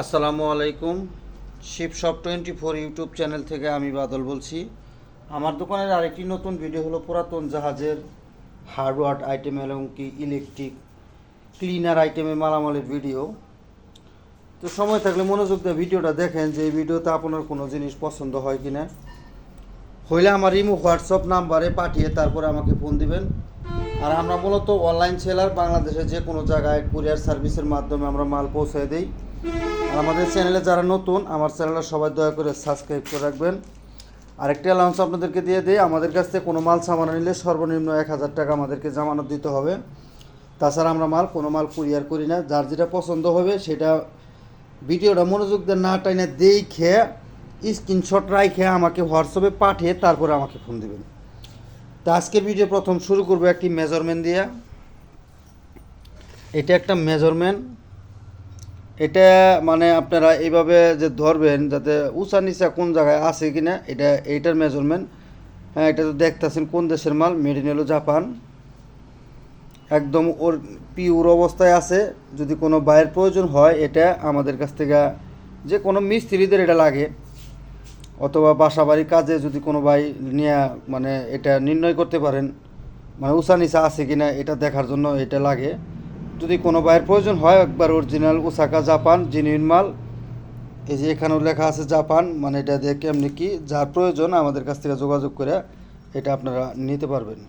আসসালামু আলাইকুম। Ship shop twenty four YouTube channel থেকে আমি বাদল বলছি। আমার দোকানের আরেকটি নতুন ভিডিও হলো পুরাতন জাহাজের হার্ডওয়ার্ড আইটেম এবং কি ইলেকট্রিক ক্লিনার আইটেমের মালামালের ভিডিও। তো সময় থাকলে মনোযোগ দিয়ে ভিডিওটা দেখেন যে এই ভিডিওতে আপনার কোনো জিনিস পছন্দ হয় কি না হইলে আমার ইমো, হোয়াটসঅ্যাপ নাম্বারে পাঠিয়ে তারপরে আমাকে ফোন দিবেন। আর আমরা মূলত অনলাইন সেলার বাংলাদেশে যে কোনো জায়গায় কুরিয়ার সার্ভিসের মাধ্যমে আমরা মাল পৌঁছে দিই। আমাদের চ্যানেলে যারা নতুন, আমার চ্যানেলে সবাই দয়া করে সাবস্ক্রাইব করে রাখবেন। আরেকটি অ্যালাউন্স আপনাদেরকে দিয়ে দিই। আমাদের কাছ থেকে কোনো মাল সামানো নিলে সর্বনিম্ন এক হাজার টাকা আমাদেরকে জামানত দিতে হবে। তাছাড়া আমরা মাল, কোনো মাল কুরিয়ার করি না। যার যেটা পছন্দ হবে সেটা ভিডিওটা মনোযোগ দিয়ে না টাইনে দেখে স্ক্রিনশট রাখে আমাকে হোয়াটসঅ্যাপে পাঠিয়ে তারপরে আমাকে ফোন দিবেন। তো আজকের ভিডিও প্রথম শুরু করব একটি মেজারমেন্ট দিয়ে। এটা একটা মেজারমেন্ট এটা মানে আপনারা এইভাবে যে ধরবেন যাতে উঁচা নিচা কোন জায়গায় আছে কি না এটা এইটার মেজারমেন্ট হ্যাঁ এটা তো দেখতেছেন কোন দেশের মাল? Made Japan. একদম ওর পিওর অবস্থায় আছে। যদি কোনো বায়ের প্রয়োজন হয়, এটা আমাদের কাছ থেকে যে কোনো মিস্ত্রিদের এটা লাগে। অথবা বাসা বাড়ির কাজে যদি কোনো ভাই নিয়ে মানে এটা নির্ণয় করতে পারেন মানে উষা নিচা আছে কি না এটা দেখার জন্য এটা লাগে। যদি কোনো বাইয়ের প্রয়োজন হয়, একবার অরিজিনাল ওসাকা জাপান জিনুইন মাল। এই যে এখানেও লেখা আছে জাপান মানে এটা দিয়ে কেমনি কি, যার প্রয়োজন আমাদের কাছ থেকে যোগাযোগ করে এটা আপনারা নিতে পারবেন।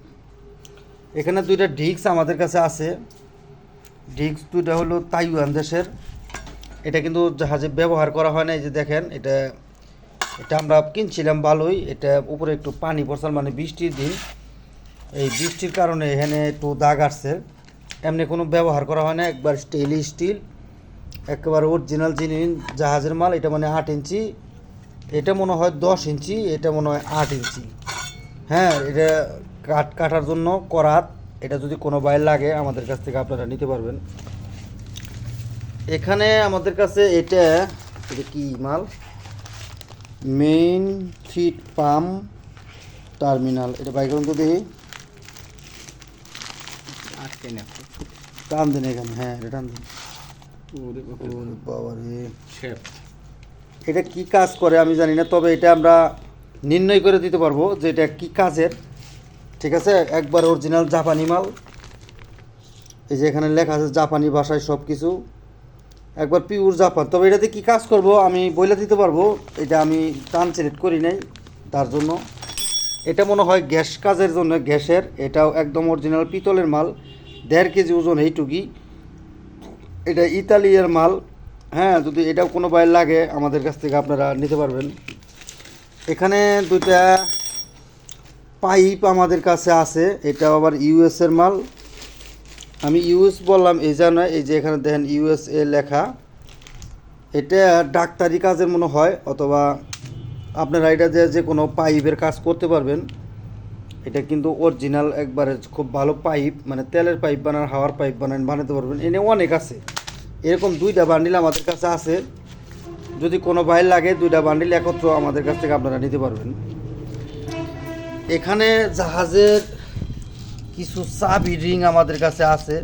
এখানে দুইটা ডিস্ক আমাদের কাছে আছে। ডিস্ক দুইটা হলো তাইওয়ান দেশের। এটা কিন্তু জাহাজে ব্যবহার করা হয় না, এই যে দেখেন, এটা এটা আমরা কিনছিলাম ভালোই এটা উপরে একটু পানি পড়ছিল মানে বৃষ্টির দিন। এই বৃষ্টির কারণে এখানে একটু দাগ আসছে। এমনি কোনো ব্যবহার করা হয় না, একবার স্টিল স্টিল একেবারে অরিজিনাল জিনিস জাহাজের মাল, এটা মানে আট ইঞ্চি, এটা মনে হয় দশ ইঞ্চি, এটা মনে হয় আট ইঞ্চি। হ্যাঁ এটা কাঠ কাটার জন্য করাত এটা যদি কোনো বাইর লাগে, আমাদের কাছ থেকে আপনারা নিতে পারবেন। এখানে আমাদের কাছে এটা এটা কি মাল? মেইন ফিট পাম্প টার্মিনাল এটা বাইক তো দেখি। আটকে না টান দিন এখানে হ্যাঁ এটা টান দিন। ওরে বাবা ওরে বাবা রে শেপ এটা কি কাজ করে আমি জানি না তবে এটা আমরা নির্ণয় করে দিতে পারব যে এটা কি কাজের। ঠিক আছে? একবার অরিজিনাল জাপানি মাল। এই যে এখানে লেখা আছে জাপানি ভাষায় সব কিছু একবার পিওর জাপান তবে এটাতে কি কাজ করব আমি বইলে দিতে পারব এটা আমি ট্রান্সলেট করি নাই তার জন্য। এটা মনে হয় গ্যাস কাজের জন্য গ্যাসের। এটাও একদম অরিজিনাল পিতলের মাল। দেড় কেজি ওজন এইটুকি এটা ইতালিয়ার মাল হ্যাঁ যদি এটাও কোনো বাইর লাগে, আমাদের কাছ থেকে আপনারা নিতে পারবেন। এখানে দুইটা পাইপ আমাদের কাছে আছে এটা আবার ইউএস এর মাল। আমি ইউএস বললাম, এই জন্য এই যে এখানে দেখেন ইউএসএ লেখা। এটা ডাক্তারি কাজের মনে হয়, অথবা আপনারা এটা যে যে কোনো পাইপের কাজ করতে পারবেন। এটা কিন্তু অরিজিনাল একবারে খুব ভালো পাইপ মানে তেলের পাইপ বানান, হাওয়ার পাইপ বানান, বানাতে পারবেন। এনে অনেক আছে। এরকম দুইটা বান্ডিল আমাদের কাছে আছে। যদি কোনো বাইর লাগে, দুইটা বান্ডিল একত্র আমাদের কাছ থেকে আপনারা নিতে পারবেন। এখানে জাহাজের কিছু চাবি রিং আমাদের কাছে আছে।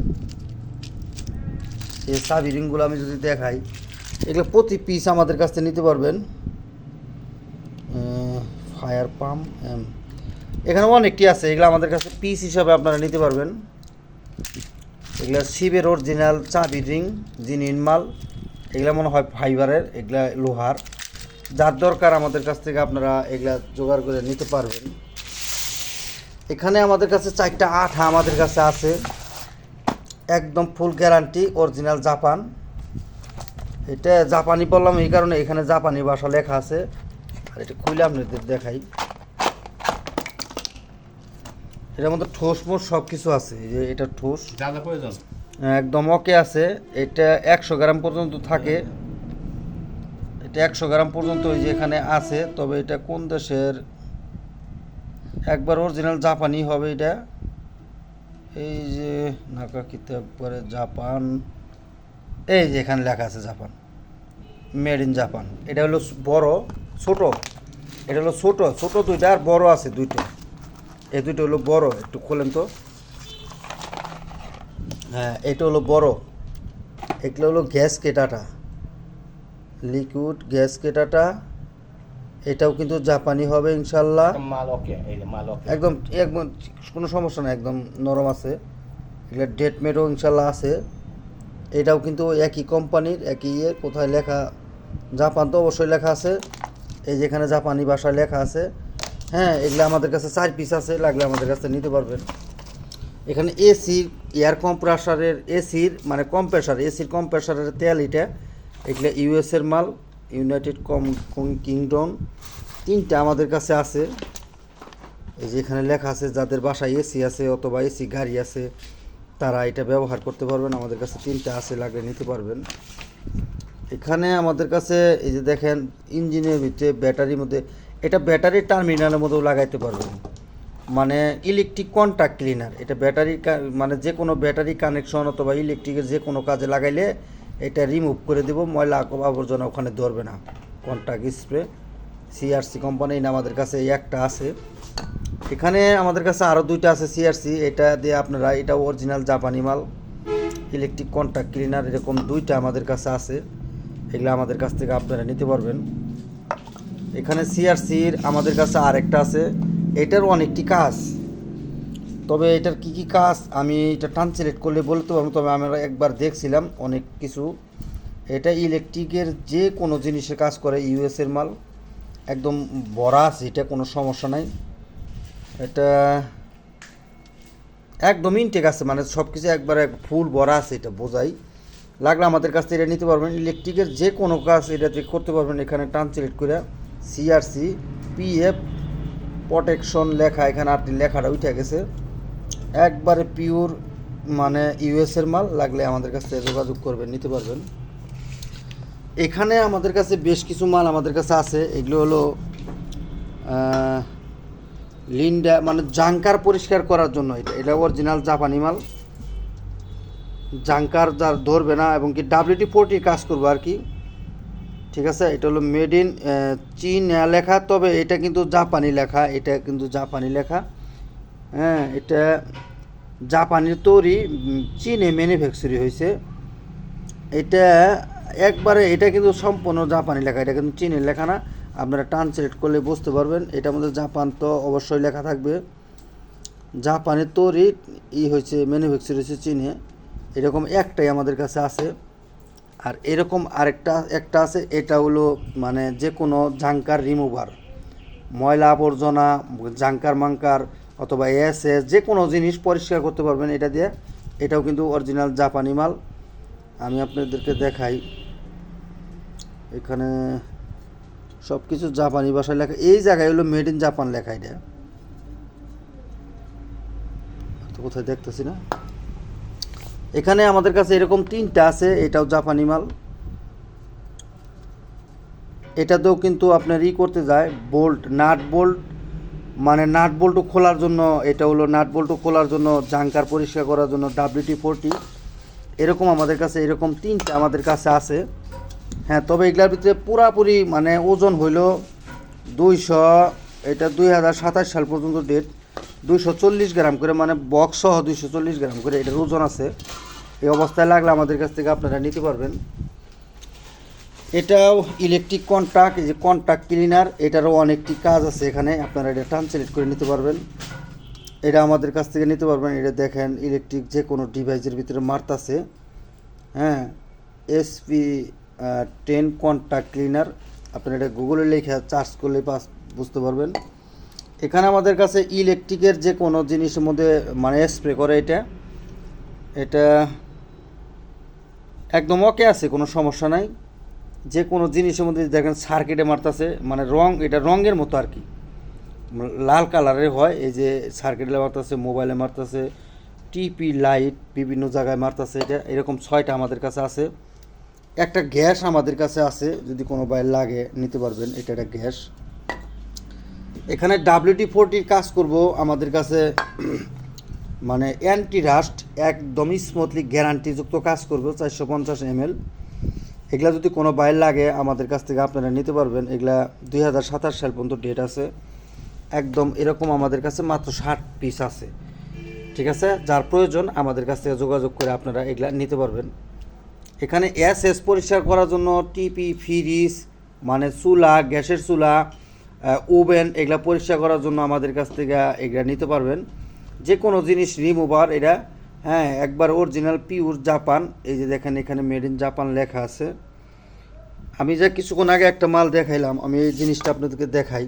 এই চাবি রিংগুলো আমি যদি দেখাই, এগুলো প্রতি পিস আমাদের কাছ থেকে নিতে পারবেন। ফায়ার পাম্প এখানে অনেকটি আছে, এগুলো আমাদের কাছে পিস হিসাবে আপনারা নিতে পারবেন। এগুলো শিবের অরিজিনাল চাবি রিং জিনিন মাল এগুলা মনে হয় ফাইবারের, এগুলা লোহার। যার দরকার আমাদের কাছ থেকে আপনারা এগুলা জোগাড় করে নিতে পারবেন। এখানে আমাদের কাছে চারটা আঠা আমাদের কাছে আছে। একদম ফুল গ্যারান্টি অরিজিনাল জাপান। এটা জাপানি বললাম এই কারণে এখানে জাপানি ভাষা লেখা আছে। আর এটা খুলে আপনাদের দেখাই। এটার মধ্যে ঠোস মোস সব কিছু আছে এই যে এটা ঠোস যা যা প্রয়োজন। একদম ওকে আছে এটা একশো গ্রাম পর্যন্ত থাকে। এটা একশো গ্রাম পর্যন্ত ওই যে এখানে আছে তবে এটা কোন দেশের? একবার অরিজিনাল জাপানি হবে এটা। এই যে নাকা কিতাব করে জাপান। এই যে এখানে লেখা আছে জাপান। মেড ইন জাপান এটা হলো বড় ছোট। এটা হলো ছোট ছোট দুইটা আর বড় আছে দুইটা। এই দুইটা হলো বড় একটু খোলেন তো। হ্যাঁ এটা হলো বড়। এগুলো হলো গ্যাস কেটাটা লিকুইড গ্যাস কেটাটা এটাও কিন্তু জাপানি হবে ইনশাল্লাহ। একদম একদম কোনো সমস্যা না একদম নরম আছে। এগুলো ডেট মেটও ইনশাল্লাহ আছে। এটাও কিন্তু একই কোম্পানির একই ইয়ে কোথায় লেখা জাপান তো অবশ্যই লেখা আছে। এই যেখানে জাপানি ভাষায় লেখা আছে। হ্যাঁ এগুলো আমাদের কাছে চার পিস আছে, লাগলে আমাদের কাছে নিতে পারবেন। এখানে এসি এয়ার কম্প্রেসারের এসির মানে কম্প্রেসার এসির কম্প্রেসারের তেল এটা। এগুলো ইউএসের মাল ইউনাইটেড কম কিংডম তিনটা আমাদের কাছে আছে। এই যে এখানে লেখা আছে, যাদের বাসায় এসি আছে অথবা এসি গাড়ি আছে, তারা এটা ব্যবহার করতে পারবেন। আমাদের কাছে তিনটা আছে, লাগলে নিতে পারবেন। এখানে আমাদের কাছে, এই যে দেখেন, ইঞ্জিনের ভিতরে ব্যাটারির মধ্যে এটা ব্যাটারি টার্মিনালের মধ্যেও লাগাইতে পারবেন। মানে ইলেকট্রিক কন্ট্যাক্ট ক্লিনার এটা ব্যাটারি মানে যে কোনো ব্যাটারি কানেকশন অথবা ইলেকট্রিকের যে কোনো কাজে লাগাইলে এটা রিমুভ করে দেব, ময়লা আবর্জনা ওখানে ধরবে না। কন্ট্যাক্ট স্প্রে সিআরসি কোম্পানি আমাদের কাছে এই একটা আছে। এখানে আমাদের কাছে আরও দুইটা আছে সিআরসি এটা দিয়ে আপনারা, এটা অরিজিনাল জাপানি মাল। ইলেকট্রিক কন্ট্যাক্ট ক্লিনার এরকম দুইটা আমাদের কাছে আছে। এগুলো আমাদের কাছ থেকে আপনারা নিতে পারবেন। এখানে সিআরসির আমাদের কাছে আরেকটা আছে। এটার অনেকটি কাজ। তবে এটার কি কি কাজ আমি এটা ট্রান্সলেট করলে বলতে পারব, তবে আমরা একবার দেখছিলাম অনেক কিছু। এটা ইলেকট্রিকের যে কোনো জিনিসের কাজ করে ইউএসের মাল। একদম বড়া আছে, এটা কোনো সমস্যা নাই। এটা একদম ইনটেক আছে মানে সব কিছু একবারে ফুল ভরা আছে, এটা বোঝাই। লাগলে আমাদের কাছ থেকে এটা নিতে পারবেন। ইলেকট্রিকের যে কোনো কাজ এটাতে করতে পারবেন, এখানে ট্রান্সলেট করে। সিআরসি পিএফ প্রোটেকশন লেখা, এখানে আপনি লেখাটা উঠে গেছে। একবারে পিওর মানে ইউএসের মাল, লাগলে আমাদের কাছ যোগাযোগ করবেন, নিতে পারবেন। এখানে আমাদের কাছে বেশ কিছু মাল আমাদের কাছে আছে। এগুলো হলো লিন্ডা মানে জাঙ্কার পরিষ্কার করার জন্য। এটা এটা অরিজিনাল জাপানি মাল। জাঙ্কার যার ধরবে না, এবং কি ডাব্লিউটি ফোরটি কাজ করব আর কি। ঠিক আছে? এটা হলো মেড ইন চীন লেখা, তবে এটা কিন্তু জাপানি লেখা, এটা কিন্তু জাপানি লেখা। হ্যাঁ এটা জাপানির তৈরি চীনে ম্যানুফ্যাকচারি হয়েছে। এটা একবারে, এটা কিন্তু সম্পূর্ণ জাপানি লেখা, এটা কিন্তু চীনের লেখা না। আপনারা ট্রান্সলেট করলে বুঝতে পারবেন এটার মধ্যে জাপান তো অবশ্যই লেখা থাকবে। জাপানের তৈরি, ই হয়েছে ম্যানুফ্যাকচার হয়েছে চীনে। এরকম একটাই আমাদের কাছে আছে। আর এরকম আরেকটা, একটা আছে, এটা হলো মানে যে কোনো জাঙ্কার রিমুভার ময়লা আবর্জনা জাঙ্কার মাঙ্কার অথবা এস এস যে কোনো জিনিস পরিষ্কার করতে পারবেন এটা দিয়ে। এটাও কিন্তু অরিজিনাল জাপানি মাল। আমি আপনাদেরকে দেখাই। এখানে সব কিছু জাপানি ভাষায় লেখা। এই জায়গায় হলো মেড ইন জাপান লেখা এটা। কোথায় দেখতেছি না। এখানে আমাদের কাছে এরকম তিনটা আছে, এটাও জাপানি মাল। এটাতেও কিন্তু আপনার ই করতে যায় বোল্ট নাট বোল্ট মানে নাট বোল্টও খোলার জন্য, এটা হলো নাট বোল্টও খোলার জন্য জাঙ্কার পরিষ্কার করার জন্য ডাব্লিউটি ফোরটি এরকম আমাদের কাছে এরকম তিনটা আমাদের কাছে আছে। হ্যাঁ তবে এগুলার ভিতরে পুরাপুরি মানে ওজন হইল দুইশো, এটা দুই হাজার সাতাশ সাল পর্যন্ত ডেট দুইশো চল্লিশ গ্রাম করে মানে বক্স সহ দুইশো চল্লিশ গ্রাম করে, এটার ওজন আছে। এই অবস্থায় লাগলে আমাদের কাছ থেকে আপনারা নিতে পারবেন। এটাও ইলেকট্রিক কন্ট্যাক্ট এই যে কন্ট্যাক্ট ক্লিনার এটারও অনেকটি কাজ আছে এখানে। আপনারা এটা ট্রান্সলেট করে নিতে পারবেন। এটা আমাদের কাছ থেকে নিতে পারবেন। এটা দেখেন ইলেকট্রিক যে কোনো ডিভাইসের ভিতরে মারতাছে হ্যাঁ এসপি টেন কন্ট্যাক্ট ক্লিনার আপনারা এটা গুগলে লেখা চার্জ করলে পাস বুঝতে পারবেন। এখানে আমাদের কাছে ইলেকট্রিকের যে কোনো জিনিসের মধ্যে মানে স্প্রে করে এটা। এটা একদম ওকে আছে, কোনো সমস্যা নাই। যে কোনো জিনিসের মধ্যে দেখেন সার্কিটে মারতাছে মানে রং এটা রঙের মতো আর কি। লাল কালারের হয়, এই যে সার্কিটে মারতেছে মোবাইলে মারতেছে টিপি লাইট বিভিন্ন জায়গায় মারতেছে, এটা এরকম ছয়টা আমাদের কাছে আছে। একটা গ্যাস আমাদের কাছে আছে, যদি কোনো বাইর লাগে, নিতে পারবেন, এটা একটা গ্যাস। এখানে ডাব্লিউটি ফোরটির কাজ করব, আমাদের কাছে মানে অ্যান্টি রাস্ট একদমই স্মুথলি গ্যারান্টিযুক্ত কাজ করবে, চারশো পঞ্চাশ এম এল এগুলা যদি কোনো বাইর লাগে, আমাদের কাছ থেকে আপনারা নিতে পারবেন। এগুলা দুই হাজার সাতাশ সাল পর্যন্ত ডেট আছে। একদম এরকম আমাদের কাছে মাত্র ষাট পিস আছে। ঠিক আছে? যার প্রয়োজন, আমাদের কাছ থেকে যোগাযোগ করে আপনারা এগুলা নিতে পারবেন। এখানে এস এস পরিষ্কার করার জন্য টিপি ফ্রিজ মানে চুলা, গ্যাসের চুলা ওভেন এগুলা পরিষ্কার করার জন্য আমাদের কাছ থেকে এগুলা নিতে পারবেন। যে কোনো জিনিস রিমুভার, এটা হ্যাঁ একবার অরিজিনাল পিওর জাপান এই যে দেখেন এখানে মেড ইন জাপান লেখা আছে। আমি যে কিছুক্ষণ আগে একটা মাল দেখাইলাম, আমি এই জিনিসটা আপনাদেরকে দেখাই।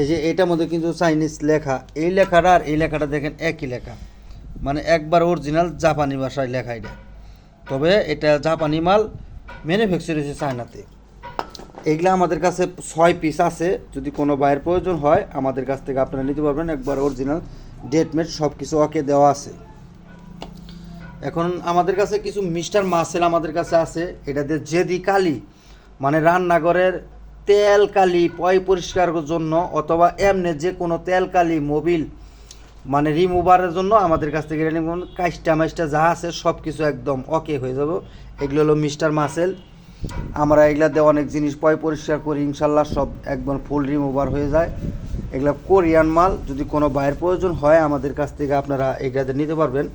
এই যে এটার মধ্যে কিন্তু চাইনিজ লেখা। এই লেখাটা আর এই লেখাটা দেখেন একই লেখা। মানে একবার অরিজিনাল জাপানি ভাষায় লেখা এটা। তবে এটা জাপানি মাল ম্যানুফ্যাকচার হয়েছে চায়নাতে এগুলা আমাদের কাছে ছয় পিস আছে। যদি কোনো বাইয়ের প্রয়োজন হয়, আমাদের কাছ থেকে আপনারা নিতে পারবেন। একবার অরিজিনাল ডেটমেট সব কিছু ওকে দেওয়া আছে। এখন আমাদের কাছে কিছু মিস্টার মাসেল আমাদের কাছে আছে। এটা দিয়ে জেদি কালি মানে রান্নাঘরের তেল কালি, পয় পরিষ্কার জন্য অথবা এমনি যে কোনো তেল কালি মোবিল মানে রিমুভারের জন্য আমাদের কাছ থেকে। কাইস্টা মাইস্টা যা আছে সব কিছু একদম ওকে হয়ে যাব। এগুলো হলো মিস্টার মাসেল। আমরা এগুলা দিয়ে অনেক জিনিস পয় পরিষ্কার করি, ইনশাল্লাহ সব একদম ফুল রিমুভার হয়ে যায়। এগুলা কোরিয়ান মাল, যদি কোনো বাইরের প্রয়োজন হয়, আমাদের কাছ থেকে আপনারা এগুলাতে নিতে পারবেন।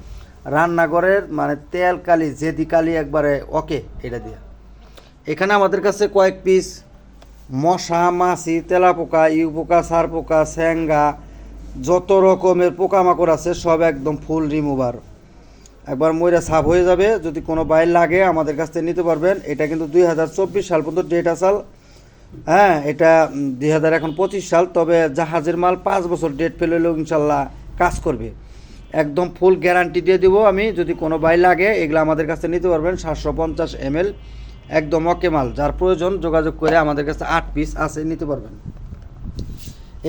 রান্নাঘরের মানে তেল কালি, জেদি কালি একবারে ওকে, এটা দিয়ে। এখানে আমাদের কাছে কয়েক পিস মশা, মাছি, তেলাপোকা ইউ পোকা সার পোকা স্যাঙ্গা, যত রকমের পোকামাকড় আছে, সব একদম ফুল রিমুভার একবার ময়রা সাফ হয়ে যাবে। যদি কোনো বাইর লাগে, আমাদের কাছ থেকে নিতে পারবেন। এটা কিন্তু দুই হাজার চব্বিশ সাল পর্যন্ত ডেট আসাল হ্যাঁ এটা দুই হাজার এখন পঁচিশ সাল। তবে জাহাজের মাল পাঁচ বছর ডেট ফেলেলেও ইনশাল্লাহ কাজ করবে। একদম ফুল গ্যারান্টি দিয়ে দেবো আমি। যদি কোনো বাই লাগে, এগুলো আমাদের কাছে নিতে পারবেন। সাতশো পঞ্চাশ এমএল একদম অকে মাল। যার প্রয়োজন, যোগাযোগ করে আমাদের কাছে আট পিস আছে, নিতে পারবেন।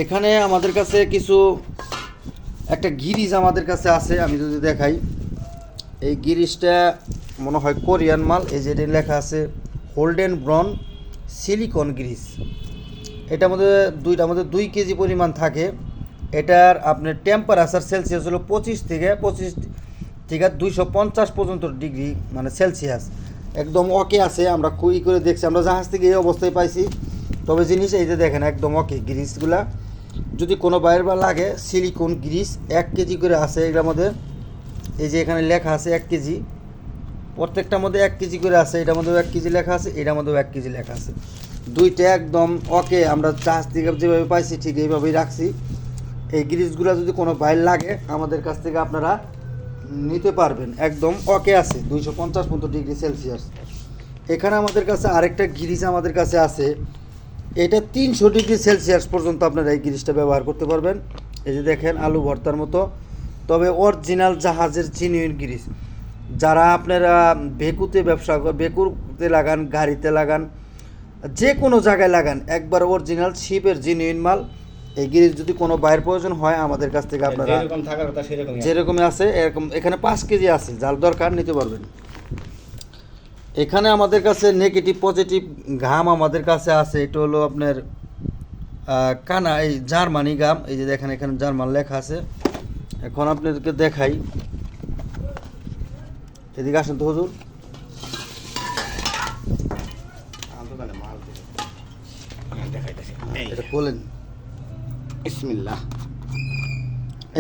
এখানে আমাদের কাছে কিছু, একটা গিরিজ আমাদের কাছে আছে, আমি যদি দেখাই। এই গিরিজটা মনে হয় কোরিয়ান মাল। এই যে এটা লেখা আছে হোল্ডেন ব্রন সিলিকন গ্রিস এটা মধ্যে দুইটা মধ্যে দুই কেজি পরিমাণ থাকে। এটার আপনার টেম্পারেচার সেলসিয়াস হলো পঁচিশ থেকে পঁচিশ থেকে দুইশো পঞ্চাশ পর্যন্ত ডিগ্রি মানে সেলসিয়াস একদম ওকে আছে, আমরা কুই করে দেখছি, আমরা জাহাজ থেকে এই অবস্থায় পাইছি। তবে জিনিস এই যে দেখেন, একদম ওকে গ্রিসগুলা যদি কোনো বাইরের বা লাগে সিলিকন গ্রিস এক কেজি করে আছে এগুলোর মধ্যে। এই যে এখানে লেখা আছে এক কেজি। প্রত্যেকটার মধ্যে এক কেজি করে আছে, এটার মধ্যেও এক কেজি লেখা আছে, এটার মধ্যেও এক কেজি লেখা আছে। দুইটা একদম ওকে, আমরা চাষ থেকে যেভাবে পাইছি ঠিক এইভাবেই রাখছি। এই গ্রিজগুলো যদি কোনো বাইর লাগে, আমাদের কাছ থেকে আপনারা নিতে পারবেন। একদম ওকে আছে, দুইশো পঞ্চাশ পর্যন্ত ডিগ্রি সেলসিয়াস। এখানে আমাদের কাছে আরেকটা গ্রিস আমাদের কাছে আছে। এটা তিনশো ডিগ্রি সেলসিয়াস পর্যন্ত আপনারা এই গ্রিসটা ব্যবহার করতে পারবেন। এই যে দেখেন আলু ভর্তার মতো। তবে অরিজিনাল জাহাজের জিনিউন গ্রিস। যারা আপনারা বেকুতে ব্যবসা কর বেকুতে লাগান গাড়িতে লাগান যে কোনো জায়গায় লাগান একবার অরিজিনাল শিপের জিনিউন মাল এই গ্রিস যদি কোনো বাইরের প্রয়োজন হয় আমাদের কাছ থেকে আপনারা যেরকম থাকার কথা সেরকমই আছে। যেরকমই আছে এরকম এখানে পাঁচ কেজি আছে যার দরকার নিতে পারবেন। এখানে আমাদের কাছে নেগেটিভ পজিটিভ ঘাম আমাদের কাছে আছে এটা হলো আপনার কানা এই জার্মানি গাম এই যে দেখেন এখানে জার্মান লেখা আছে। এখন আপনাদেরকে দেখাই এদিকে আসেন তো হুজুর। হ্যাঁ, দেখাইতেছি। এই এটা খোলেন বিসমিল্লাহ।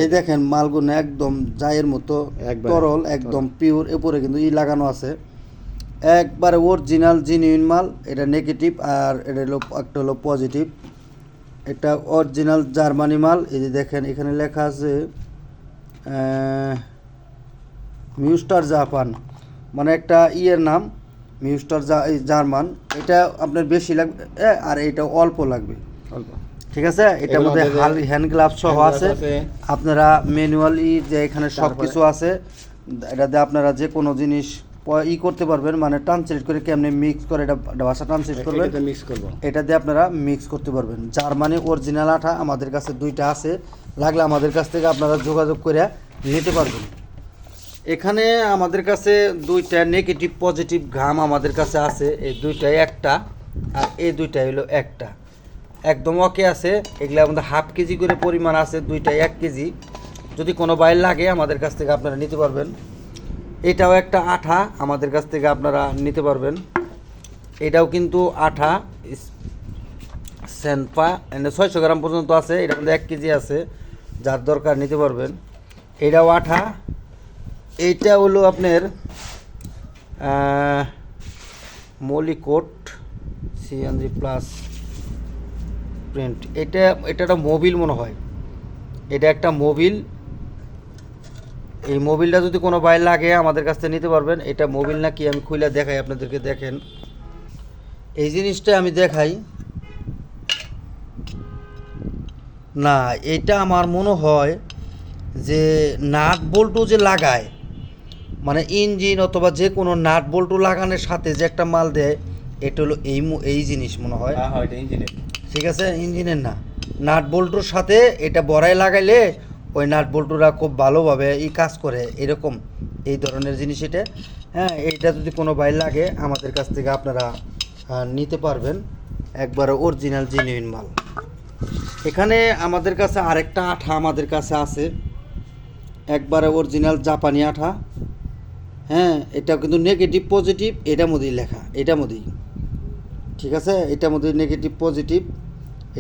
এই দেখেন মালগুলো একদম জায়ের মতো একবারে তরল একদম পিওর এরপরে কিন্তু ই লাগানো আছে একবারে অরিজিনাল জিনিউন মাল এটা নেগেটিভ আর এটা হলো একটা হলো পজিটিভ এটা অরিজিনাল জার্মানি মাল এই যে দেখেন এখানে লেখা আছে মিউস্টার জাপান মানে একটা ইয়ের নাম মিউস্টার জার্মান এটা আপনার বেশি লাগবে আর এটা অল্প লাগবে অল্প। ঠিক আছে এটার মধ্যে হ্যান্ড গ্লাভস সহ আছে। আপনারা ম্যানুয়ালি যে এখানে সব কিছু আছে এটাতে আপনারা যে কোনো জিনিস ই করতে পারবেন মানে ট্রান্সলেট করে কেমনে মিক্স করে এটা ভাষা ট্রান্সলেট করবেন mix করব। এটা দিয়ে আপনারা মিক্স করতে পারবেন। জার্মানি অরিজিনাল আঠা আমাদের কাছে দুইটা আছে লাগলে আমাদের কাছ থেকে আপনারা যোগাযোগ করে নিতে পারবেন। এখানে আমাদের কাছে দুইটা নেগেটিভ পজিটিভ ঘাম আমাদের কাছে আছে এই দুইটাই একটা আর এই দুইটাই হলো একটা। একদম ওকে আছে এগুলো আমাদের হাফ কেজি করে পরিমাণ আছে দুইটাই এক কেজি। যদি কোনো বাইর লাগে আমাদের কাছ থেকে আপনারা নিতে পারবেন। এটাও একটা আঠা, আমাদের কাছ থেকে আপনারা নিতে পারবেন। এটাও কিন্তু আঠা এনে ছয়শো গ্রাম পর্যন্ত আছে এটা এক কেজি আছে, যার দরকার নিতে পারবেন। এটাও আঠা, এইটা হলো আপনার মলিকোট, সিএনজি প্লাস প্রিন্ট। এটা এটা একটা মোবিল মনে হয়। এটা একটা মোবিল এই মোবিলটা যদি কোনো বাইর লাগে আমাদের কাছ থেকে নিতে পারবেন। এটা মোবিল নাকি আমি খুলে দেখাই আপনাদেরকে দেখেন। এই জিনিসটা আমি দেখাই। না এটা আমার মনে হয় যে নাট বল্টু যে লাগায় মানে ইঞ্জিন অথবা যে কোনো নাট বল্টু লাগানোর সাথে যে একটা মাল দেয় এটা হলো এই এই জিনিস মনে হয়। হ্যাঁ হ্যাঁ ঠিক আছে? ইঞ্জিনের না। নাট বল্টুর সাথে এটা বড়াই লাগাইলে ওই নাট বল্টুরা খুব ভালোভাবে ই কাজ করে, এরকম এই ধরনের জিনিস এটা। হ্যাঁ এইটা যদি কোনো ভাই লাগে, আমাদের কাছ থেকে আপনারা নিতে পারবেন। একবারে অরিজিনাল জেনুইন মাল। এখানে আমাদের কাছে আরেকটা আঠা আমাদের কাছে আছে। একবারে অরিজিনাল জাপানি আঠা। হ্যাঁ এটা কিন্তু নেগেটিভ পজিটিভ এটা মধ্যেই লেখা, এটা মধ্যেই। ঠিক আছে? এটা মধ্যে নেগেটিভ পজিটিভ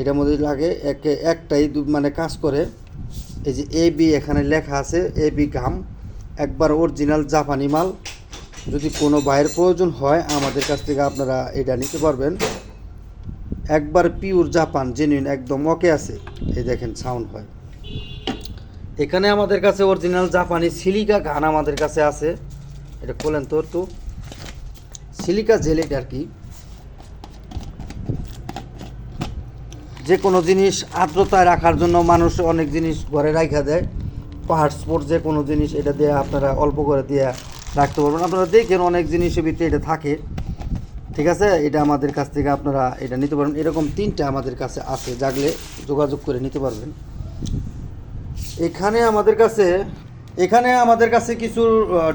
এটা মধ্যে লাগে, এক একটাই মানে কাজ করে। এই যে এ বি এখানে লেখা আছে এ বি গাম একবার অরিজিনাল জাপানি মাল। যদি কোনো বাইরের প্রয়োজন হয়, আমাদের কাছ থেকে আপনারা এটা নিতে পারবেন। একবার পিওর জাপান জেনুইন একদম ওকে আছে। এই দেখেন সাউন্ড হয়। এখানে আমাদের কাছে অরিজিনাল জাপানি সিলিকা গান আমাদের কাছে আছে। এটা খোলেন তো সিলিকা জেল এটা আর কি। যে কোনো জিনিস আর্দ্রতায় রাখার জন্য মানুষ অনেক জিনিস ঘরে রাখা দেয়। পাহাড় স্পোর্ট যে কোনো জিনিস এটা দিয়ে আপনারা অল্প করে দিয়ে রাখতে পারবেন। আপনারা দেখেন অনেক জিনিসের ভিতরে এটা থাকে। ঠিক আছে? এটা আমাদের কাছ থেকে আপনারা এটা নিতে পারবেন। এরকম তিনটা আমাদের কাছে আছে। জাগলে যোগাযোগ করে নিতে পারবেন। এখানে আমাদের কাছে, এখানে আমাদের কাছে কিছু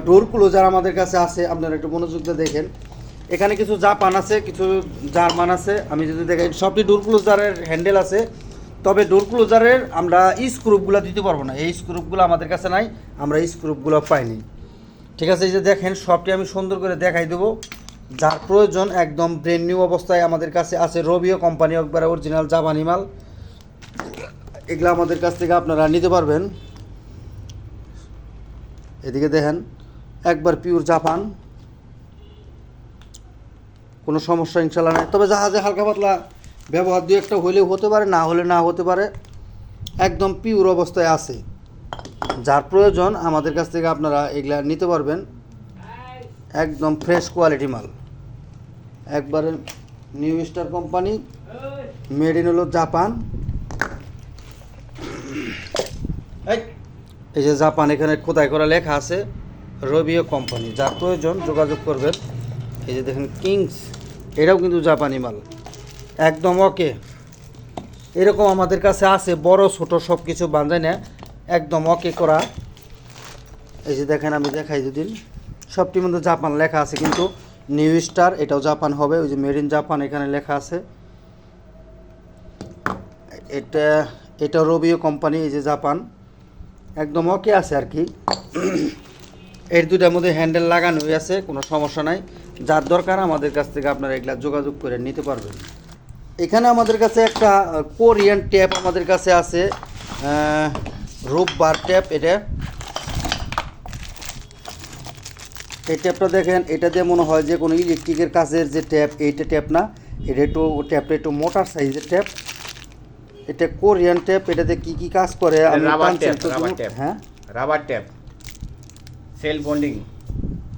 ডোর ক্লোজার আমাদের কাছে আছে। আপনারা একটু মনোযোগ দিয়ে দেখেন। এখানে কিছু জাপান আছে, কিছু জার্মান আছে। আমি যদি দেখেন সবটি ডোর ক্লোজারের হ্যান্ডেল আছে। তবে ডোর ক্লোজারের আমরা স্ক্রুপগুলো দিতে পারব না। এই স্ক্রুপগুলো আমাদের কাছে নাই, আমরা স্ক্রুপগুলো পাইনি। ঠিক আছে, এই যে দেখেন, সবটি আমি সুন্দর করে দেখাই দেবো। যার প্রয়োজন একদম ব্র্যান্ড নিউ অবস্থায় আমাদের কাছে আছে রবিও কোম্পানি একবারে অরিজিনাল জাপানি মাল। এগুলো আমাদের কাছ থেকে আপনারা নিতে পারবেন। এদিকে দেখেন, একবার পিওর জাপান। কোনো সমস্যা ইনশাল্লাহ নাই। তবে জাহাজে হালকা পাতলা ব্যবহার দু একটা হলেও হতে পারে, না হলে না হতে পারে, একদম পিওর অবস্থায় আছে। যার প্রয়োজন আমাদের কাছ থেকে আপনারা এগুলা নিতে পারবেন। একদম ফ্রেশ কোয়ালিটি মাল। একবারে new star company made in হলো জাপান। এই যে জাপান এখানে খোদাই করা লেখা আছে, রবিও কোম্পানি যার প্রয়োজন যোগাযোগ করবেন। এই যে দেখেন কিংস, এটাও কিন্তু জাপানি মাল। একদম ওকে। এরকম আমাদের কাছে আছে, বড়, ছোট সব কিছু বাঁধে না, একদম ওকে করা। এই যে দেখেন, আমি দেখাই দুদিন। সবটির মধ্যে জাপান লেখা আছে, কিন্তু নিউ স্টার, এটাও জাপান হবে, ওই যে মেড ইন জাপান এখানে লেখা আছে। এটা এটা রবিও কোম্পানি, এই যে জাপান। একদম ওকে আছে আর কি। এর দুটার মধ্যে হ্যান্ডেল লাগানোই আছে কোনো সমস্যা নাই। যার দরকার আমাদের কাছ থেকে আপনারা এগুলা যোগাযোগ করে নিতে পারবেন। এখানে আমাদের কাছে একটা কোরিয়ান ট্যাপ আমাদের কাছে আছে। আহ, বার ট্যাপ এটা। এই ট্যাপটা দেখেন এটা দিয়ে মনে হয় যে কোনো ইলেকট্রিকের কাজের যে ট্যাপ এইটা ট্যাপ না। এটা একটু ট্যাপটা একটু মোটার সাইজের ট্যাপ। এটা কোরিয়ান ট্যাপ এটাতে কি কি কাজ করে? আমি হ্যাঁ? রাবার ট্যাপ সেল বন্ডিং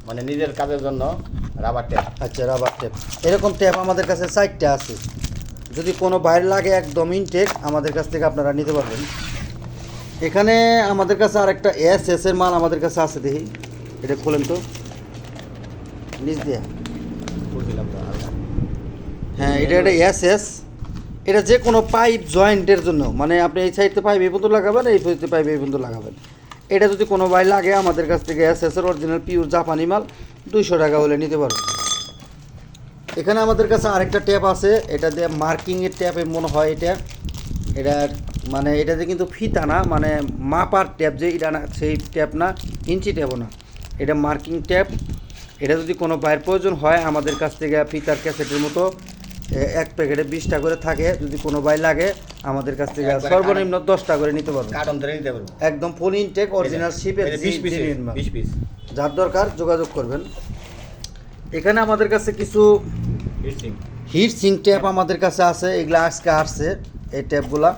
মানে নিজের কাজের জন্য রাবার ট্যাপ আচ্ছা রাবার ট্যাপ এরকম ট্যাপ আমাদের কাছে চারটে আছে। যদি কোনো বাইরে লাগে একদম ইনটেক আমাদের কাছ থেকে আপনারা নিতে পারবেন। এখানে আমাদের কাছে আরেকটা এস এস এর মাল আমাদের কাছে আছে দেখি। এটা খোলেন তো। নিচ দিয়ে। হ্যাঁ এটা একটা এস এস এটা যে কোনো পাইপ জয়েন্টের জন্য। মানে আপনি এই সাইডতে পাইপ এই পর্যন্ত লাগাবেন এই সাইডতে পাইপ এই পর্যন্ত লাগাবেন। এটা যদি কোনো ভাই লাগে আমাদের কাছ থেকে এস এস এর অরিজিনাল পিওর জাপানি মাল, দুইশো টাকা হলে নিতে পারবেন এখানে আমাদের কাছে আরেকটা ট্যাপ আছে, এটা দিয়ে মার্কিংয়ের ট্যাপে মনে হয় এটা। এটা মানে এটাতে কিন্তু ফিতা না মানে মাপার ট্যাপ যে, এটা না, সেই ট্যাপ না, ইঞ্চি ট্যাপও না। এটা মার্কিং ট্যাপ এটা যদি কোনো বাইরের প্রয়োজন হয় আমাদের কাছ থেকে ফিতার ক্যাসেটের মতো এক প্যাকেটে বিশটা করে থাকে যদি কোনো বাই লাগে আমাদের কাছ থেকে সর্বনিম্ন দশটা করে নিতে পারবে। কার্টন ধরে নিতে পারব। একদম ফুল ইনটেক অরিজিনাল শিপের বিশ পিস যার দরকার যোগাযোগ করবেন। এখানে আমাদের কাছে কিছু হিট সিং ট্যাপ আমাদের কাছে আছে এগুলা আজকে আসছে এই ট্যাপগুলা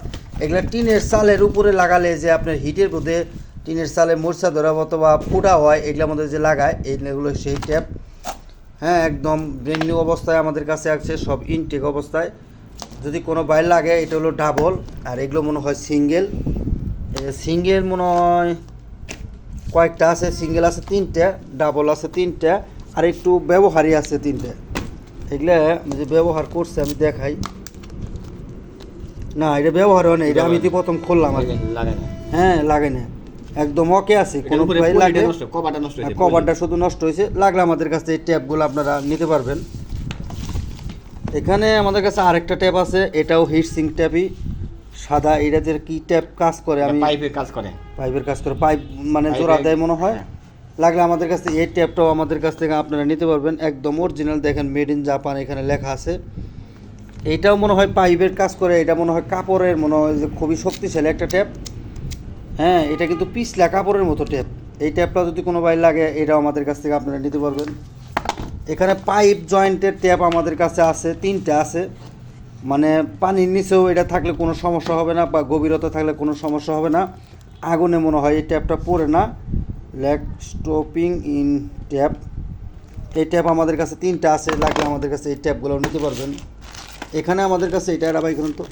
এগুলা টিনের চালের উপরে লাগালে যে আপনার হিটের মধ্যে টিনের চালে মরচা ধরা অথবা ফুটা হয় এগুলোর মধ্যে যে লাগায় এইগুলো সেই ট্যাপ হ্যাঁ একদম ব্রেন নিউ অবস্থায় আমাদের কাছে আছে সব ইনটেক অবস্থায়। যদি কোনো বাইর লাগে এটা হলো ডাবল আর এগুলো মনে হয় সিঙ্গেল সিঙ্গেল মনে হয় কয়েকটা আছে সিঙ্গেল আছে তিনটে ডাবল আছে তিনটে আর একটু ব্যবহারই আছে তিনটে। এগুলো যে ব্যবহার করছে আমি দেখাই। না এটা ব্যবহার হয় না এটা আমি প্রথম খুললাম আর কি। লাগে না হ্যাঁ লাগে না। একদম ওকে আছে কোনো ভাই লাগে। কভারটা নষ্ট হয়েছে কভারটা শুধু নষ্ট হয়েছে। লাগলে আমাদের কাছে এই ট্যাপগুলো আপনারা নিতে পারবেন। এখানে আমাদের কাছে আরেকটা ট্যাপ আছে এটাও হিট সিং ট্যাপই সাদা এটা যে কি ট্যাপ কাজ করে? আমি পাইপের কাজ করে। পাইপের কাজ করে পাইপ মানে জোড়া দেয় মনে হয়। হ্যাঁ। লাগলে আমাদের কাছে এই ট্যাপটাও আমাদের কাছ থেকে আপনারা নিতে পারবেন। একদম অরিজিনাল দেখেন মেড ইন জাপান এখানে লেখা আছে। এটাও মনে হয় পাইপের কাজ করে এটা মনে হয় কাপড়ের মনে হয় যে খুবই শক্তিশালী একটা ট্যাপ হ্যাঁ এটা কিন্তু পিছলা কাপড়ের মতো ট্যাপ এই ট্যাপটা যদি কোনো ভাই লাগে, এটাও আমাদের কাছ থেকে আপনারা নিতে পারবেন। এখানে পাইপ জয়েন্টের ট্যাপ আমাদের কাছে আছে, তিনটে আছে। মানে পানির নিচেও এটা থাকলে কোনো সমস্যা হবে না বা গভীরতা থাকলে কোনো সমস্যা হবে না। আগুনে মনে হয় এই ট্যাপটা পড়ে না। লেগ স্টপিং ইন ট্যাপ এই ট্যাপ আমাদের কাছে তিনটা আছে, লাগলে আমাদের কাছে এই ট্যাপগুলো নিতে পারবেন। এখানে আমাদের কাছে, এটা একটা বাইক তো।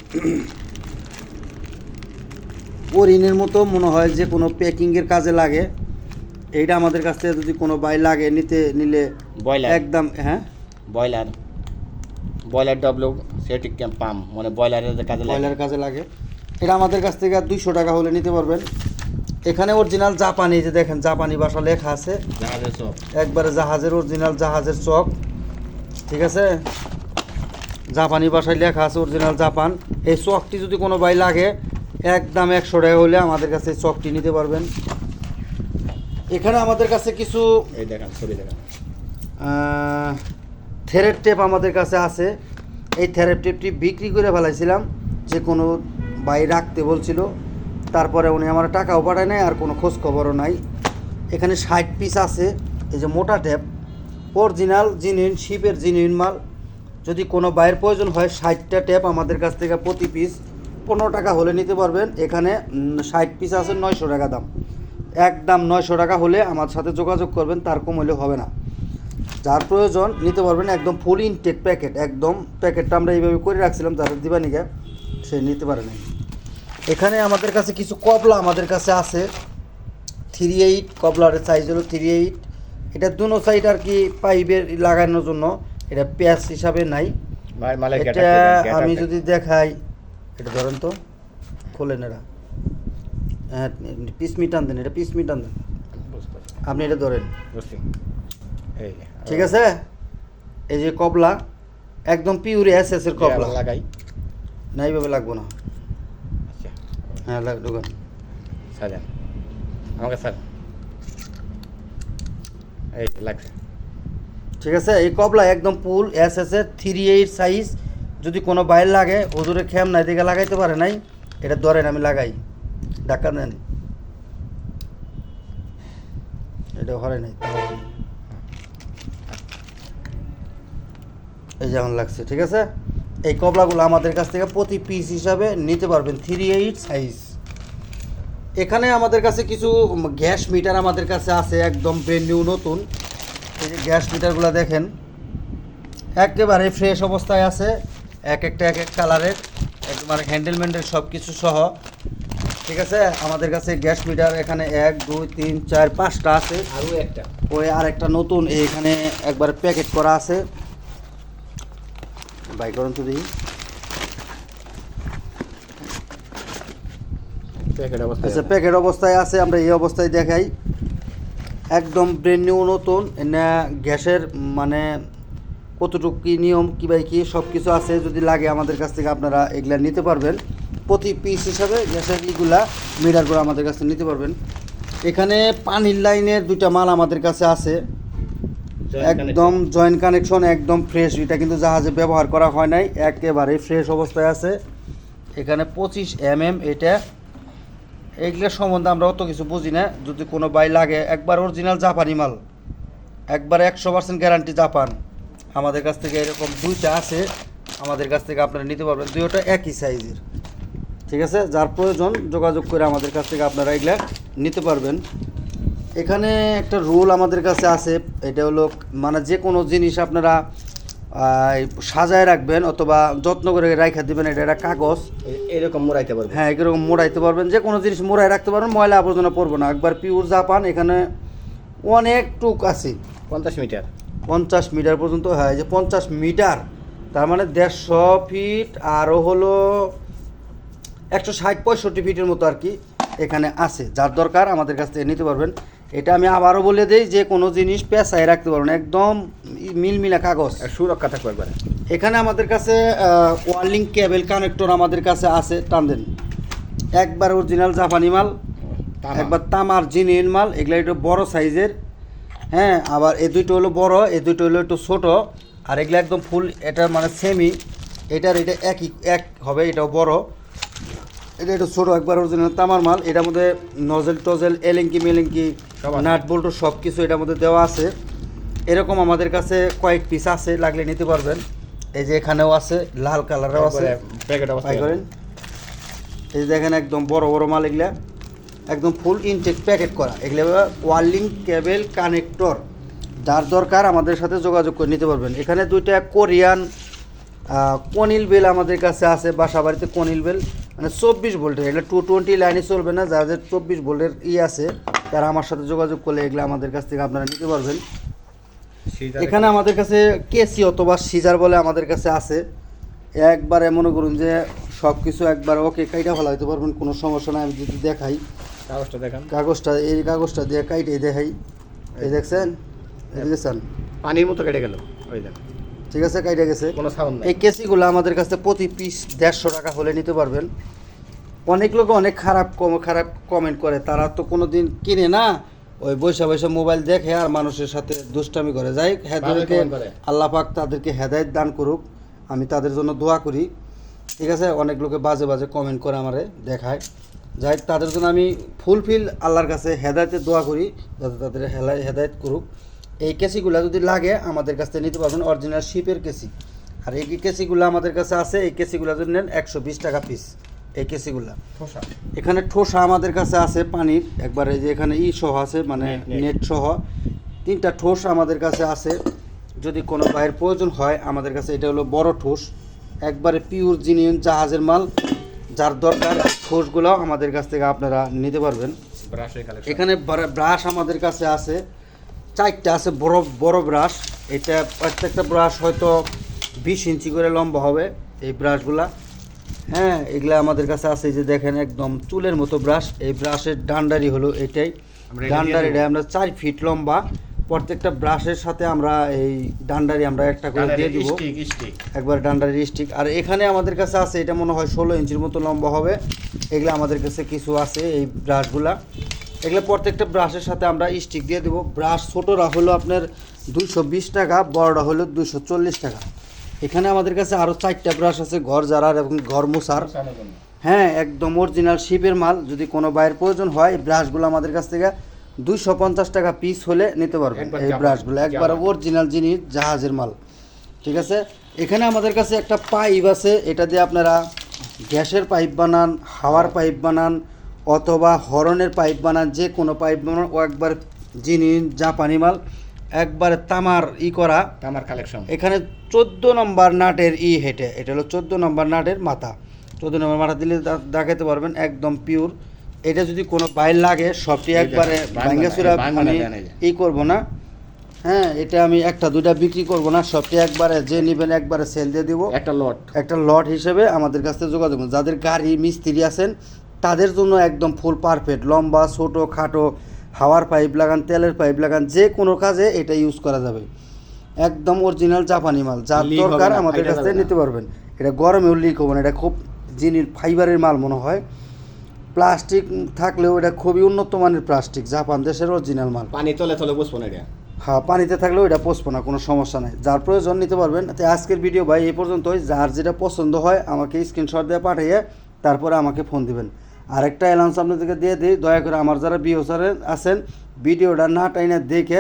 ওরিনের মতো মনে হয় যে কোনো প্যাকিংয়ের কাজে লাগে। এইটা আমাদের কাছ থেকে যদি কোনো বাই লাগে নিতে নিলে বয়লার একদম হ্যাঁ? বয়লার বয়লার ডব্লিউ সেটিক পাম্প মানে বয়লারের যে কাজে লাগে। বয়লার কাজে লাগে। এটা আমাদের কাছ থেকে দুইশো টাকা হলে নিতে পারবেন। এখানে অরিজিনাল জাপানি যে দেখেন জাপানি ভাষা লেখা আছে। জাহাজের সব একবারে জাহাজের অরিজিনাল জাহাজের চক ঠিক আছে? জাপানি ভাষায় লেখা আছে অরিজিনাল জাপান। এই চকটি যদি কোনো বাই লাগে একদম একশো টাকা হলে আমাদের কাছে চকটি নিতে পারবেন। এখানে আমাদের কাছে কিছু এই দেখেন ছবি দেখেন। থেরেপ টেপ আমাদের কাছে আছে। এই থেরেপ টেপটি বিক্রি করে ফেলাইছিলাম যে কোনো বাই রাখতে বলছিল। তারপরে উনি আমার টাকাও পাঠায় নাই আর কোনো খোঁজ খবরও নাই। এখানে ষাট পিস আছে এই যে মোটা ট্যাপ অরিজিনাল জিনিন শিপের জিনিন মাল। যদি কোনো বাইয়ের প্রয়োজন হয় ষাটটা ট্যাপ আমাদের কাছ থেকে প্রতি পিস পনেরো টাকা হলে নিতে পারবেন। এখানে ষাট পিস আছে নয়শো টাকা দাম। একদম নয়শো টাকা হলে আমার সাথে যোগাযোগ করবেন তার কম হলে হবে না। যার প্রয়োজন নিতে পারবেন একদম ফুল ইনটেক প্যাকেট একদম প্যাকেটটা আমরা এইভাবে করে রাখছিলাম যাদের দিবানিকা সে নিতে পারে নাই। এখানে আমাদের কাছে কিছু কবলা আমাদের কাছে আছে। থ্রি এইট কবলার সাইজ হলো থ্রি এইট এটা দুনো সাইড আর কি পাইপের লাগানোর জন্য এটা প্যাচ হিসাবে নাই। এটা আমি যদি দেখাই এটা ধরেন তো খোলেন এরা। হ্যাঁ পিস মিটান দেন এটা পিস মিটান দেন আপনি এটা ধরেন। ঠিক আছে? এই যে কবলা একদম পিওর এস এস এর কবলা। লাগাই। না এইভাবে লাগবো না। আচ্ছা। হ্যাঁ লাগ ঢোকান। সাজান। আমাকে স্যার এই লাগছে। ঠিক আছে? এই কবলা একদম পুল এস এস এর থ্রি এইট সাইজ যদি কোনো বাইরে লাগে হুজুরে খেম নাই দিকে লাগাইতে পারে নাই, এটা ধরেন আমি লাগাই। ধাক্কা দেন। এটা হরে নাই। এই যেমন লাগছে, ঠিক আছে? এই কবলাগুলো আমাদের কাছ থেকে প্রতি পিস হিসাবে নিতে পারবেন থ্রি এইট সাইজ এখানে আমাদের কাছে কিছু গ্যাস মিটার আমাদের কাছে আছে, একদম ব্র্যান্ড নিউ নতুন। এই যে গ্যাস মিটারগুলো দেখেন, একেবারে ফ্রেশ অবস্থায় আছে। এক একটা এক এক কালারের একবারে হ্যান্ডেলমেন্টের সব কিছু সহ। ঠিক আছে? আমাদের কাছে গ্যাস মিটার এখানে এক দুই তিন চার পাঁচটা আছে। আরও একটা। ওই আর একটা নতুন এখানে একবার প্যাকেট করা আছে। বাই করুন তো দেখি। আচ্ছা প্যাকেট অবস্থায় আছে আমরা এই অবস্থায় দেখাই। একদম ব্রেন নিউ নতুন না গ্যাসের মানে কতটুকু কী নিয়ম কী বাই কী সব কিছু আছে যদি লাগে আমাদের কাছ থেকে আপনারা এগুলা নিতে পারবেন। প্রতি পিস হিসাবে গ্যাসের ইগুলা মিটারগুলো আমাদের কাছে নিতে পারবেন। এখানে পানির লাইনের দুইটা মাল আমাদের কাছে আছে। একদম জয়েন্ট কানেকশন একদম ফ্রেশ এটা কিন্তু জাহাজে ব্যবহার করা হয় নাই একেবারে ফ্রেশ অবস্থায় আছে। এখানে পঁচিশ এম এম এটা। এইগুলোর সম্বন্ধে আমরা অত কিছু বুঝি না। যদি কোনো বাই লাগে একবার অরিজিনাল জাপানি মাল। একবার একশো পার্সেন্ট গ্যারান্টি জাপান। আমাদের কাছ থেকে এরকম দুইটা আছে আমাদের কাছ থেকে আপনারা নিতে পারবেন। দুইটা একই সাইজের। ঠিক আছে? যার প্রয়োজন যোগাযোগ করে আমাদের কাছ থেকে আপনারা এগুলা নিতে পারবেন। এখানে একটা রুল আমাদের কাছে আছে এটা হলো মানে যে কোনো জিনিস আপনারা সাজায় রাখবেন অথবা যত্ন করে রাইখা দিবেন এটা একটা কাগজ। এরকম মোড়াইতে পারবেন। হ্যাঁ এরকম মোড়াইতে পারবেন। যে কোনো জিনিস মোড়াই রাখতে পারবেন ময়লা আবর্জনা পড়ব না। একবার পিওর জাপান এখানে অনেক টুক আছে। পঞ্চাশ মিটার। পঞ্চাশ মিটার পর্যন্ত হয়। যে পঞ্চাশ মিটার তার মানে দেড়শো ফিট আরও হলো একশো ষাট পঁয়ষট্টি ফিটের মতো আর কি এখানে আছে। যার দরকার আমাদের কাছ থেকে নিতে পারবেন। এটা আমি আবারও বলে দিই যে কোনো জিনিস পেঁচায় রাখতে পারবেন একদম মিলমিলা কাগজ। আর সুরক্ষা থাকবে একবারে। এখানে আমাদের কাছে ওয়ার্লিং কেবল কানেক্টর আমাদের কাছে আছে টান দেন। একবার অরিজিনাল জাপানি মাল। একবার তামার জিনিন মাল এগুলো একটু বড় সাইজের। হ্যাঁ আবার এই দুইটা হলো বড় এই দুইটা হলো একটু ছোট। আর এগুলো একদম ফুল এটা মানে সেমি এটার এটা একই এক হবে এটাও বড়। এটা একটু ছোটো একবার অরিজিনাল তামার মাল। এটার মধ্যে নজেল টজেল এলেঙ্কি মেলেঙ্কি নাট বল্টু সব কিছু এটার মধ্যে দেওয়া আছে। এরকম আমাদের কাছে কয়েক পিস আছে লাগলে নিতে পারবেন। এই যে এখানেও আছে লাল কালারেও আছে। প্যাকেট করেন। এই যে দেখেন একদম বড় বড় মাল এগুলা। একদম ফুল ইনটেক প্যাকেট করা। এগুলো ওয়ার্লিং কেবল কানেক্টর যার দরকার আমাদের সাথে যোগাযোগ করে নিতে পারবেন। এখানে দুইটা কোরিয়ান কনিল বেল আমাদের কাছে আছে বাসা বাড়িতে কনিল বেল। মানে চব্বিশ ভোল্টের এগুলো টু টোয়েন্টি লাইনে চলবে না যাদের চব্বিশ ভোল্টের ই আছে তারা আমার সাথে যোগাযোগ করলে এগুলো আমাদের কাছ থেকে আপনারা নিতে পারবেন। এখানে আমাদের কাছে কেসি অথবা সিজার বলে আমাদের কাছে আছে। একবারে মনে করুন যে সব কিছু একবার ওকে কাইটা ফেলা হইতে পারবেন কোনো সমস্যা নাই আমি যদি দেখাই। কাগজটা দেখান। কাগজটা এই কাগজটা দিয়ে কাইটে দেখাই। এই দেখছেন? এই দেখছেন? পানির মতো কেটে গেল। ওই দেখ ঠিক আছে কাইটে গেছে। কোনো সাউন্ড নাই। এই কেসিগুলো আমাদের কাছে প্রতি পিস দেড়শো টাকা হলে নিতে পারবেন। অনেক লোক অনেক খারাপ কম খারাপ কমেন্ট করে। তারা তো কোনো দিন কিনে না। ওই বৈশা বৈশা মোবাইল দেখে আর মানুষের সাথে দুষ্টামি করে। যাই হেদায়তকে comment করে। আল্লাহ পাক তাদেরকে হেদায়ত দান করুক। আমি তাদের জন্য দোয়া করি। ঠিক আছে? অনেক লোকে বাজে বাজে কমেন্ট করে আমারে দেখায়। যাই তাদের জন্য আমি ফুলফিল আল্লাহর কাছে হেদায়তের দোয়া করি যাতে তাদের হেলা- হেদায়েত করুক। এই কেসিগুলো যদি লাগে আমাদের কাছ থেকে নিতে পারবেন অরিজিনাল শিপের কেসি আর এই কেসিগুলো আমাদের কাছে আছে? এই কেসিগুলো যদি নেন একশো বিশ টাকা পিস এই কেসিগুলো ঠোসা। এখানে ঠোসা আমাদের কাছে আছে পানির। একবারে যে এখানে ই সহ আছে মানে। নেট সহ। তিনটা ঠোস আমাদের কাছে আছে। যদি কোনো বাইরের প্রয়োজন হয় আমাদের কাছে এটা হলো বড় ঠোস। একবারে পিওর জিনিয়ন জাহাজের মাল। যার দরকার ঠোসগুলো আমাদের কাছ থেকে আপনারা নিতে পারবেন। এখানে ব্রা- ব্রাশ আমাদের কাছে আছে চারটা আছে বড় বড় ব্রাশ এটা প্রত্যেকটা ব্রাশ হয়তো বিশ ইঞ্চি করে লম্বা হবে এই ব্রাশগুলা হ্যাঁ এগুলা আমাদের কাছে আছে যে দেখেন একদম চুলের মতো ব্রাশ এই ব্রাশের ডান্ডারি হলো এটাই। ডান্ডারিটা আমরা চার ফিট লম্বা। প্রত্যেকটা ব্রাশের সাথে আমরা এই ডান্ডারি আমরা একটা করে দিয়ে দিব। একবার ডান্ডারি স্টিক আর এখানে আমাদের কাছে আছে এটা মনে হয় ষোলো ইঞ্চির মতো লম্বা হবে। এগুলো আমাদের কাছে কিছু আছে এই ব্রাশগুলা। এগুলো প্রত্যেকটা ব্রাশের সাথে আমরা স্টিক দিয়ে দেবো। ব্রাশ ছোটোরা হলো আপনার দুইশো বিশ টাকা বড়রা হলো দুশো চল্লিশ টাকা। এখানে আমাদের কাছে আরও চারটা ব্রাশ আছে ঘর জারার এবং ঘর মোছার। হ্যাঁ একদম অরিজিনাল শিপের মাল। যদি কোনো বাইরের প্রয়োজন হয় ব্রাশগুলো আমাদের কাছ থেকে দুইশো পঞ্চাশ টাকা পিস হলে নিতে পারবেন এই ব্রাশগুলো একবার। অরিজিনাল জিনিস জাহাজের মাল। ঠিক আছে? এখানে আমাদের কাছে একটা পাইপ আছে এটা দিয়ে আপনারা গ্যাসের পাইপ বানান হাওয়ার পাইপ বানান অথবা হরনের পাইপ বানান যে কোনো পাইপ বানান ও একবার জিনিস জাপানি মাল একবারে তামার ই করা। তামার কালেকশন এখানে চোদ্দ নম্বর নাটের ই হেঁটে এটা হলো চোদ্দ নম্বর নাটের মাথা। চোদ্দ নম্বর মাথা দিলে দেখাতে পারবেন একদম পিওর এটা যদি কোনো বাইর লাগে সবটি একবারে ভাঙ্গাচুরা যে। ই করব না। হ্যাঁ এটা আমি একটা দুইটা বিক্রি করব না সবটি একবারে যে নেবেন একবারে সেল দিয়ে দিব। একটা লট একটা লট হিসেবে আমাদের কাছ থেকে যোগাযোগ করুন। যাদের গাড়ি মিস্ত্রি আছেন তাদের জন্য একদম ফুল পারফেক্ট লম্বা ছোটো খাটো হাওয়ার পাইপ লাগান তেলের পাইপ লাগান যে কোনো কাজে এটা ইউজ করা যাবে। একদম অরিজিনাল জাপানি মাল যার হবে দরকার আমাদের কাছ থেকে নিতে পারবেন। এটা গরমেও লিক হবে না এটা খুব জিনিস ফাইবারের মাল মনে হয় প্লাস্টিক থাকলেও এটা খুবই উন্নত মানের প্লাস্টিক জাপান দেশের অরিজিনাল মাল। পানি তলে তলে বসবো না এটা? হ্যাঁ পানিতে থাকলেও এটা পচবো না কোনো সমস্যা নাই। যার প্রয়োজন নিতে পারবেন। তাই আজকের ভিডিও ভাই এই পর্যন্তই। যার যেটা পছন্দ হয় আমাকে স্ক্রিনশট দিয়ে পাঠিয়ে তারপরে আমাকে ফোন দিবেন। আরেকটা অ্যালাউন্স আপনাদেরকে দিয়ে দিই। দয়া করে আমার যারা বিওসারে আছেন ভিডিওটা না টাইনে দেখে